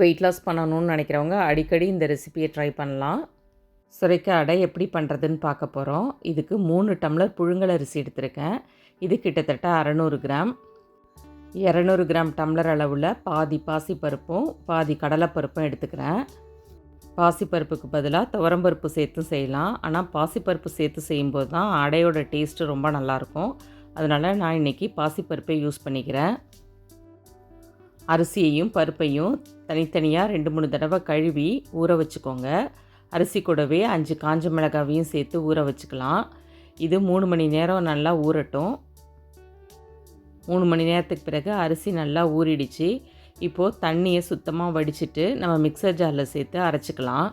Weight loss பண்ணணும்னு நினைக்கிறவங்க அடிக்கடி இந்த ரெசிபியை ட்ரை பண்ணலாம். சுரைக்காய் அடை எப்படி பண்ணுறதுன்னு பார்க்க போகிறோம் இதுக்கு மூணு டம்ளர் புழுங்கல் அரிசி எடுத்திருக்கேன். இது கிட்டத்தட்ட அறநூறு கிராம். இரநூறு கிராம் டம்ளர் அளவில் பாதி பாசிப்பருப்பும் பாதி கடலைப்பருப்பும் எடுத்துக்கிறேன். பாசிப்பருப்புக்கு பதிலாக துவரம்பருப்பு சேர்த்து செய்யலாம். ஆனால் பாசிப்பருப்பு சேர்த்து செய்யும்போது தான் அடையோட டேஸ்ட்டு ரொம்ப நல்லாயிருக்கும் அதனால் நான் இன்றைக்கி பாசிப்பருப்பை யூஸ் பண்ணிக்கிறேன். அரிசியையும் பருப்பையும் தனித்தனியாக ரெண்டு மூணு தடவை கழுவி ஊற வச்சுக்கோங்க. அரிசி கூடவே அஞ்சு காஞ்ச மிளகாவையும் சேர்த்து ஊற வச்சுக்கலாம். இது மூணு மணி நேரம் நல்லா ஊறட்டும். மூணு மணி நேரத்துக்கு பிறகு அரிசி நல்லா ஊறிடுச்சு. இப்போது தண்ணியை சுத்தமாக வடிச்சிட்டு நம்ம மிக்சர் ஜாரில் சேர்த்து அரைச்சிக்கலாம்.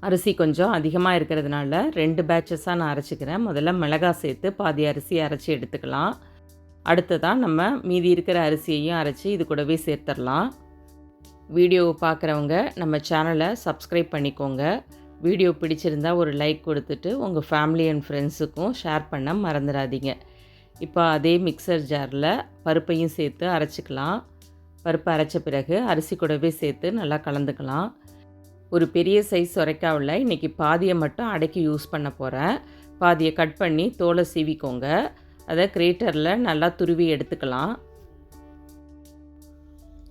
அரிசி கொஞ்சம் அதிகமாக இருக்கிறதுனால ரெண்டு பேட்சஸாக நான் அரைச்சிக்கிறேன். முதல்ல மிளகாய் சேர்த்து பாதி அரிசி அரைச்சி எடுத்துக்கலாம். அடுத்ததாக நம்ம மீதி இருக்கிற அரிசியையும் அரைச்சி இது கூடவே சேர்த்துடலாம் வீடியோவை பார்க்குறவங்க நம்ம சேனலை சப்ஸ்கிரைப் பண்ணிக்கோங்க. வீடியோ பிடிச்சிருந்தா ஒரு லைக் கொடுத்துட்டு உங்கள் ஃபேமிலி அண்ட் ஃப்ரெண்ட்ஸுக்கும் ஷேர் பண்ண மறந்துடாதீங்க இப்போ அதே மிக்சர் ஜாரில் பருப்பையும் சேர்த்து அரைச்சிக்கலாம். பருப்பு அரைச்ச பிறகு அரிசி கூடவே சேர்த்து நல்லா கலந்துக்கலாம். ஒரு பெரிய சைஸ் சுரைக்காவில் இன்றைக்கி பாதியை மட்டும் அடைக்கி யூஸ் பண்ண போகிறேன் பாதியை கட் பண்ணி தோலை சீவிக்கோங்க. அதை கிரேட்டரில் நல்லா துருவி எடுத்துக்கலாம்.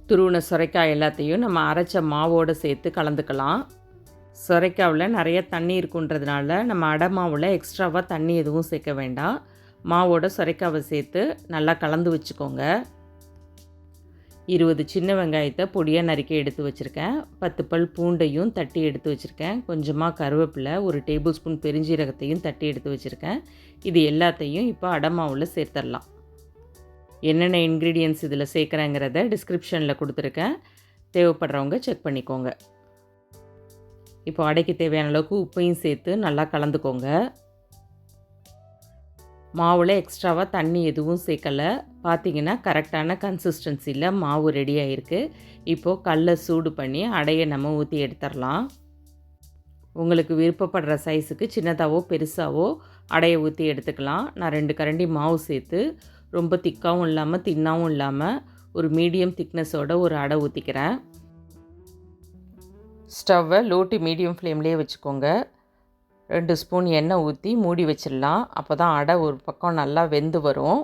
துருவின சுரைக்காய் எல்லாத்தையும் நம்ம அரைச்ச மாவோடு சேர்த்து கலந்துக்கலாம். சுரைக்காவில் நிறைய தண்ணி இருக்குன்றதுனால நம்ம அடை மாவில் எக்ஸ்ட்ராவாக தண்ணி எதுவும் சேர்க்க வேண்டாம். மாவோட சுரைக்காவை சேர்த்து நல்லா கலந்து வச்சுக்கோங்க. இருபது சின்ன வெங்காயத்தை பொடியாக நறுக்கி எடுத்து வச்சுருக்கேன். பத்து பல் பூண்டையும் தட்டி எடுத்து வச்சுருக்கேன். கொஞ்சமாக கருவேப்பிலை ஒரு டேபிள் ஸ்பூன் பெருஞ்சீரகத்தையும் தட்டி எடுத்து வச்சுருக்கேன். இது எல்லாத்தையும் இப்போ அடமாவில் சேர்த்துடலாம் என்னென்ன இன்க்ரீடியன்ஸ் இதில் சேர்க்குறேங்கிறத டிஸ்கிரிப்ஷனில் கொடுத்துருக்கேன். தேவைப்படுறவங்க செக் பண்ணிக்கோங்க. இப்போ அடைக்கு தேவையான அளவுக்கு உப்பையும் சேர்த்து நல்லா கலந்துக்கோங்க. மாவில் எக்ஸ்ட்ராவாக தண்ணி எதுவும் சேர்க்கலை. பார்த்தீங்கன்னா கரெக்டான கன்சிஸ்டன்சியில் மாவு ரெடி ஆகிருக்கு இப்போது கல்லை சூடு பண்ணி அடையை நம்ம ஊற்றி எடுத்துடலாம் உங்களுக்கு விருப்பப்படுற சைஸுக்கு சின்னதாகவோ பெருசாகவோ அடையை ஊற்றி எடுத்துக்கலாம். நான் ரெண்டு கரண்டி மாவு சேர்த்து ரொம்ப திக்காகவும் இல்லாமல் தின்னாகவும் இல்லாமல் ஒரு மீடியம் திக்னஸோட ஒரு அடை ஊற்றிக்கிறேன் ஸ்டவ்வை லோ டு மீடியம் ஃப்ளேம்லேயே வச்சுக்கோங்க. ரெண்டு ஸ்பூன் எண்ணெய் ஊற்றி மூடி வச்சிடலாம். அப்போ தான் அடை ஒரு பக்கம் நல்லா வெந்து வரும்.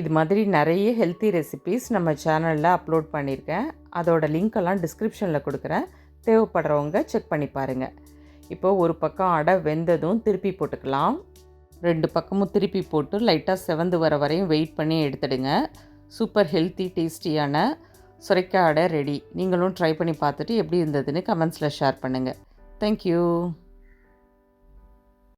இது மாதிரி நிறைய ஹெல்த்தி ரெசிபீஸ் நம்ம சேனலில் அப்லோட் பண்ணியிருக்கேன். அதோட லிங்க்கெல்லாம் டிஸ்கிரிப்ஷனில் கொடுக்குறேன். தேவைப்படுறவங்க செக் பண்ணி பாருங்கள் இப்போது ஒரு பக்கம் அடை வெந்ததும் திருப்பி போட்டுக்கலாம். ரெண்டு பக்கமும் திருப்பி போட்டு லைட்டாக செவந்து வர வரையும் வெயிட் பண்ணி எடுத்துடுங்க. சூப்பர் ஹெல்த்தி டேஸ்டியான சுரைக்காய் அடை ரெடி நீங்களும் ட்ரை பண்ணி பார்த்துட்டு எப்படி இருந்ததுன்னு கமெண்ட்ஸில் ஷேர் பண்ணுங்கள் Thank you.